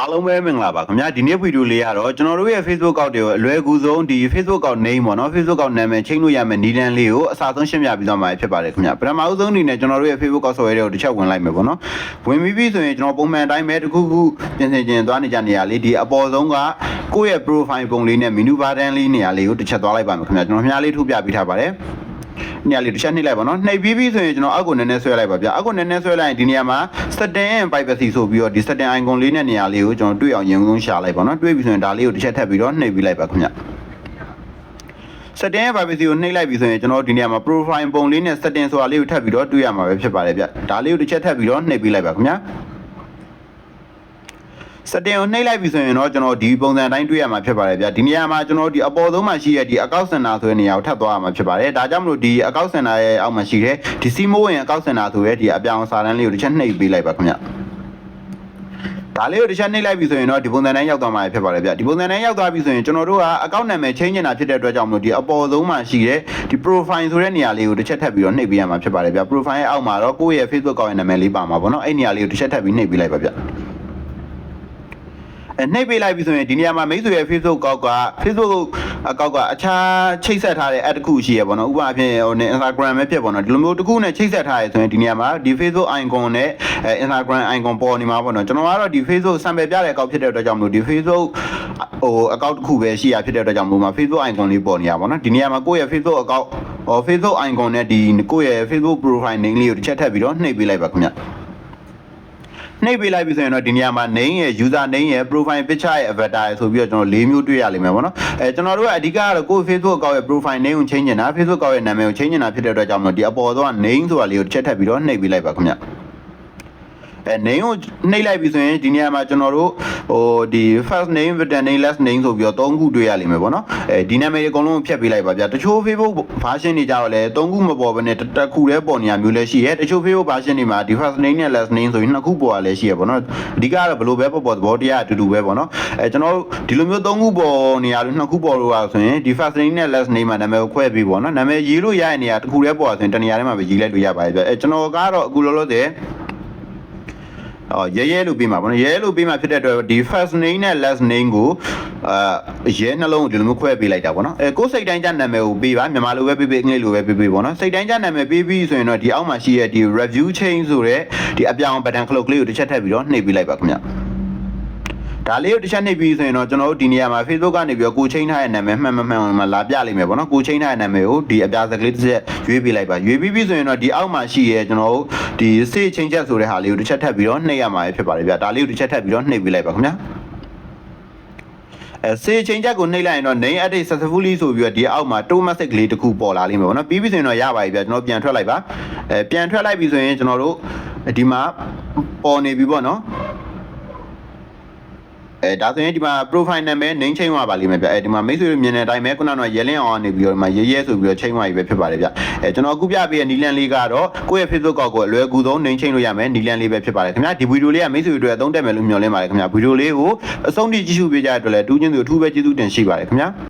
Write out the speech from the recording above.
အားလုံးပဲမင်္ဂလာပါခင်ဗျာဒီနေ့ဗီဒီယိုလေးကတော့ကျွန်တော်တို့ရဲ့ Facebook ကောက်တွေကိုအလွယ်ကူဆုံးဒီ Facebook ကောက် name ပေါ့နော် Facebook ကောက်နာမည်ချိန်လို့ရမယ့်နီလန်လေးကိုအစားဆုံးရှင်းပြပြီးသွားမှာဖြစ်ပါတယ်ခင်ဗျာပထမအဆုံးအနေနဲ့ကျွန်တော်တို့ရဲ့ Facebook ကောက် software တွေကိုတစ်ချက်ဝင်လိုက်မယ်ပေါ့နော်ဝင်ပြီးပြီဆိုရင်ကျွန်တော်ပုံမှန်အတိုင်းပဲတစ်ခုခုပြင်ဆင်ခြင်းသွားနေကြနေရလေးဒီအပေါ်ဆုံးကကိုယ့်ရဲ့ profile ပုံလေးနဲ့ menu button လေးနေရာလေးကိုတစ်ချက်သွားလိုက်ပါမယ်ခင်ဗျာကျွန်တော်မြားလေးထုတ်ပြပေးထားပါတယ် နေရာလေးတစ်ချက်နှိပ်လိုက်ပါနော်နှိပ်ပြီးပြီဆိုရင်ကျွန်တော်အောက်ကိုနည်းနည်းဆွဲလိုက်ပါဗျာအောက်ကိုနည်းနည်းဆွဲလိုက်ရင်ဒီနေရာမှာ setting and privacy ဆိုပြီးတော့ဒီ setting icon လေးနဲ့နေရာလေးကိုကျွန်တော်တွေ့အောင်ရင်ဆုံးရှာလိုက်ပါနော်တွေ့ပြီဆိုရင်ဒါလေးကိုတစ်ချက်ထပ်ပြီးတော့နှိပ်ပြီးလိုက်ပါခင်ဗျ setting ရဲ့ privacy ကိုနှိပ်လိုက်ပြီဆိုရင်ကျွန်တော်တို့ဒီနေရာမှာ profile ပုံလေးနဲ့ setting ဆိုတာလေးကိုထပ်ပြီးတော့တွေ့ရမှာပဲဖြစ်ပါတယ်ဗျဒါလေးကိုတစ်ချက်ထပ်ပြီးတော့နှိပ်ပြီးလိုက်ပါခင်ဗျာ setting ကိုနှိပ်လိုက်ပြီဆိုရင်တော့ကျွန်တော်ဒီပုံစံအတိုင်းတွေ့ရမှာဖြစ်ပါတယ်ဗျဒီနေရာမှာကျွန်တော်ဒီအပေါ်ဆုံးမှာရှိတဲ့ဒီ account center ဆိုတဲ့နေရာကိုထပ်သွားရမှာဖြစ်ပါတယ်ဒါကြောင့်မလို့ဒီ account center ရဲ့အောက်မှာရှိတဲ့ဒီ Simo ဝင် account center ဆိုရဲဒီအပြောင်စာတန်းလေးကိုတစ်ချက်နှိပ်ပေးလိုက်ပါခင်ဗျဒါလေးကိုတစ်ချက်နှိပ်လိုက်ပြီဆိုရင်တော့ဒီပုံစံတိုင်းရောက်သွားမှာဖြစ်ပါတယ်ဗျဒီပုံစံတိုင်းရောက်သွားပြီဆိုရင်ကျွန်တော်တို့ကအကောင့်နာမည် change နေတာဖြစ်တဲ့အတွက်ကြောင့်မလို့ဒီအပေါ်ဆုံးမှာရှိတဲ့ဒီ profile ဆိုတဲ့နေရာလေးကိုတစ်ချက်ထပ်ပြီးတော့နှိပ်ပေးရမှာဖြစ်ပါတယ်ဗျ profile ရဲ့အောက်မှာတော့ကိုယ့်ရဲ့ Facebook ကောင့်ရဲ့နာမည်လေးပါမှာပေါ့နော်အဲ့နေရာလေးကိုတစ်ချက်ထပ်ပြီးနှိပ်ပေးလိုက်ပါဗျအဲ နှိပ်ပေးလိုက်ပြီဆိုရင်ဒီနေရာမှာမိတ်ဆွေရဲ့ Facebook ကောက်က Facebook အကောက်ကအခြားချိတ်ဆက်ထားတဲ့ add တစ်ခုရှိရပေါ့နော်ဥပမာအဖြစ်ဟိုနဲ့ Instagram ပဲဖြစ်ပေါ့နော်ဒီလိုမျိုးတစ်ခုနဲ့ချိတ်ဆက်ထားရဆိုရင်ဒီနေရာမှာဒီ Facebook icon နဲ့အဲ Instagram icon ပေါ်နေမှာပေါ့နော်ကျွန်တော်ကတော့ဒီ Facebook sample ပြတဲ့အကောက်ဖြစ်တဲ့အတွက်ကြောင့်မလို့ဒီ Facebook ဟိုအကောက်တစ်ခုပဲရှိရဖြစ်တဲ့အတွက်ကြောင့်မလို့မှာ Facebook icon လေးပေါ်နေရပါတော့ဒီနေရာမှာကိုယ့်ရဲ့ Facebook အကောက်ဟို Facebook icon နဲ့ဒီကိုယ့်ရဲ့ Facebook profile name လေးကိုတစ်ချက်ထပ်ပြီးတော့နှိပ်ပေးလိုက်ပါခင်ဗျ နှိပ်ပေးလိုက်ပြီဆိုရင်တော့ဒီနေရာမှာ name ရဲ့ user name ရဲ့ profile picture ရဲ့ avatar ရဲ့ဆိုပြီးတော့ကျွန်တော်၄မျိုးတွေ့ရလိမ့်မယ်ပေါ့နော်အဲကျွန်တော်တို့ကအဓိကကတော့ကိုယ့် Facebook အကောင့်ရဲ့ profile name ကို change နေတာ Facebook အကောင့်ရဲ့နာမည်ကို change နေတာဖြစ်တဲ့အတွက်ကြောင့်မလို့ဒီအပေါ်ဆုံးက name ဆိုတာလေးကိုတစ်ချက်ထပ်ပြီးတော့နှိပ်ပေးလိုက်ပါခင်ဗျ အဲ name ကိုနှိပ်လိုက်ပြီဆိုရင်ဒီနေရာမှာကျွန်တော်တို့ဟိုဒီ first name middle name last name ဆိုပြီးတော့၃ခုတွေ့ရလိမ့်မယ်ပေါ့နော်အဲဒီနာမည်တွေအကုန်လုံးဖြတ်ပေးလိုက်ပါဗျာတချို့ Facebook version တွေကြတော့လေ၃ခုမပေါ်ဘဲနဲ့တစ်ခုတည်းပေါ်နေရမျိုးလည်းရှိရဲတချို့ Facebook version တွေမှာဒီ first name နဲ့ last name ဆိုရင်နှစ်ခုပေါ်ရလည်းရှိရပေါ့နော်အဓိကတော့ဘယ်လိုပဲပေါ်ပေါ်သဘောတရားအတူတူပဲပေါ့နော်အဲကျွန်တော်တို့ဒီလိုမျိုး၃ခုပေါ်နေရလို့နှစ်ခုပေါ်လို့ရဆိုရင်ဒီ first name နဲ့ last name မှာနာမည်ကိုခွဲပြီးပေါ့နော်နာမည်ရေးလို့ရတဲ့နေရာတစ်ခုတည်းပေါ်ဆိုရင်တနေရာထဲမှာပဲရေးလိုက်လို့ရပါတယ်ဗျအဲကျွန်တော်ကတော့အခုလောလောဆယ်အော် ရဲရဲလို့ပြီးမှာပေါ့နော်ရဲရဲလို့ပြီးမှာဖြစ်တဲ့အတွက်ဒီ first name နဲ့ last name ကိုအာရဲနှလုံးကိုဒီလိုမျိုးခွဲပေးလိုက်တာပေါ့နော်အဲကိုယ်စိတ်တိုင်းကြနာမည်ကိုပေးပါမြန်မာလိုပဲပေးပေးအင်္ဂလိပ်လိုပဲပေးပေးပေါ့နော်စိတ်တိုင်းကြနာမည်ပေးပြီးဆိုရင်တော့ဒီအောက်မှာရှိတဲ့ဒီ review chain ဆိုတဲ့ဒီအပြောင် button ခလုတ်ကလေးကိုတစ်ချက်ထပ်ပြီးတော့နှိပ်ပေးလိုက်ပါခင်ဗျဒါလေးကိုတစ်ချက်နှိပ်ပြီးဆိုရင်တော့ကျွန်တော်တို့ဒီနေရာမှာ Facebook ကနေပြီးတော့ကိုချင်းထားတဲ့နာမည်မှန်မှန်မှန်မှန်လာပြလိမ့်မယ်ပေါ့နော်ကိုချင်းထားတဲ့နာမည်ကိုဒီအပြာစကလေးတစ်ချက်ရွေးပေးလိုက်ပါရွေးပြီးပြီဆိုရင်တော့ဒီအောက်မှာရှိရဲကျွန်တော်တို့ ဒီစေးချင်းချက်ဆိုတဲ့ဟာလေးကိုတစ်ချက်ထပ်ပြီးတော့နှိပ်ရမှာဖြစ်ပါတယ်ဗျဒါလေးကိုတစ်ချက်ထပ်ပြီးတော့နှိပ်ပေးလိုက်ပါခင်ဗျာအဲစေချင်းချက်ကိုနှိပ်လိုက်ရင်တော့ name edit successfully ဆိုပြီးတော့ဒီအောက်မှာ to message လေးတစ်ခုပေါ်လာလိမ့်မယ်ပေါ့နော်ပြီးပြီဆိုရင်တော့ရပါပြီဗျကျွန်တော်ပြန်ထွက်လိုက်ပါအဲပြန်ထွက်လိုက်ပြီဆိုရင်ကျွန်တော်တို့ဒီမှာပေါ်နေပြီပေါ့နော် အဲဒါဆိုရင်ဒီမှာ profile နာမည် name change သွားပါလိမ့်မယ်ဗျအဲဒီမှာမိတ်ဆွေတို့မြင်တဲ့အတိုင်းပဲခုနကတော့ရဲလင်းအောင်ကနေပြီးတော့ဒီမှာရဲရဲဆိုပြီးတော့ change သွားပြီပဲဖြစ်ပါတယ်ဗျအဲကျွန်တော်အခုပြပေးတဲ့နီလန်လေးကတော့ကိုယ့်ရဲ့ Facebook ကောက်ကိုအလွယ်ကူဆုံး name change လို့ရမယ်နီလန်လေးပဲဖြစ်ပါတယ်ခင်ဗျာဒီဗီဒီယိုလေးကမိတ်ဆွေတို့အသုံးတက်မယ်လို့မျှော်လင့်ပါတယ်ခင်ဗျာဗီဒီယိုလေးကိုအဆုံးထိကြည့်ရှုပေးကြတဲ့အတွက်လည်းတူးချင်းသူအထူးပဲကျေးဇူးတင်ရှိပါတယ်ခင်ဗျာ